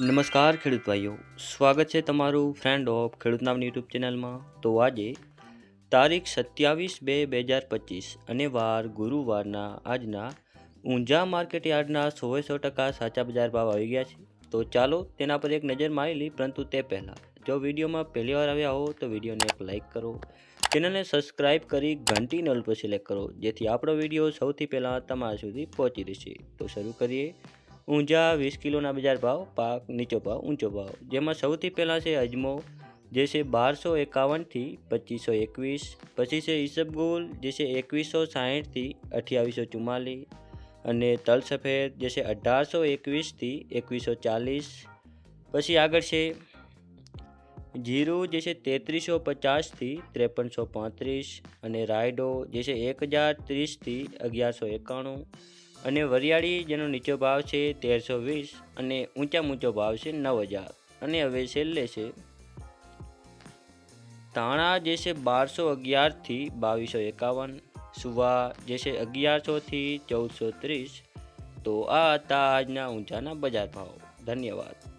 નમસ્કાર ખેડૂત ભાઈઓ, સ્વાગત છે તમારું ફ્રેન્ડ ઓફ ખેડૂત નામની યુટ્યુબ ચેનલમાં. તો આજે તારીખ સત્યાવીસ બે બે હજાર પચીસ અને વાર ગુરુવારના આજના ઊંઝા માર્કેટ યાર્ડના સોએ સો ટકા સાચા બજાર ભાવ આવી ગયા છે. તો ચાલો તેના પર એક નજર મારી લઈ પરંતુ તે પહેલાં જો વિડીયોમાં પહેલી વાર આવ્યા હો, તો વિડીયોને એક લાઇક કરો. ચેનલને સબસ્ક્રાઇબ કરી ઘંટી નલ પર સિલેક્ટ કરો, જેથી આપણો વીડિયો સૌથી પહેલાં તમારા સુધી પહોંચી રહેશે. તો શરૂ કરીએ. ઊંઝા વીસ કિલોના બજાર ભાવ, પાક નીચો ભાવ, ઊંચો ભાવ. જેમાં સૌથી પહેલાં છે અજમો, જે છે બારસો એકાવનથી પચીસો એકવીસ. પછી છે ઈસબગુલ જે છે એકવીસો સાહીઠથી અઠ્યાવીસો ચુમ્માલીસ. અને તલ સફેદ, જે છે અઢારસો એકવીસથી એકવીસો ચાલીસ. પછી આગળ છે જીરું, જે છે તેત્રીસો પચાસથી ત્રેપનસો પાંત્રીસ. અને રાયડો, જે છે એક હજાર ત્રીસથી અગિયારસો એકાણું. અને વરિયાળી જેનો નીચો ભાવ છે તેરસો વીસ અને ઊંચા ઊંચો ભાવ છે નવ હજાર. અને હવે છેલ્લે છે તાણા જે છે બારસો અગિયારથી બાવીસો એકાવન, સુવા જે છે અગિયારસોથી ચૌદસો ત્રીસ. તો આ હતા આજના ઊંચાના બજાર ભાવ. ધન્યવાદ.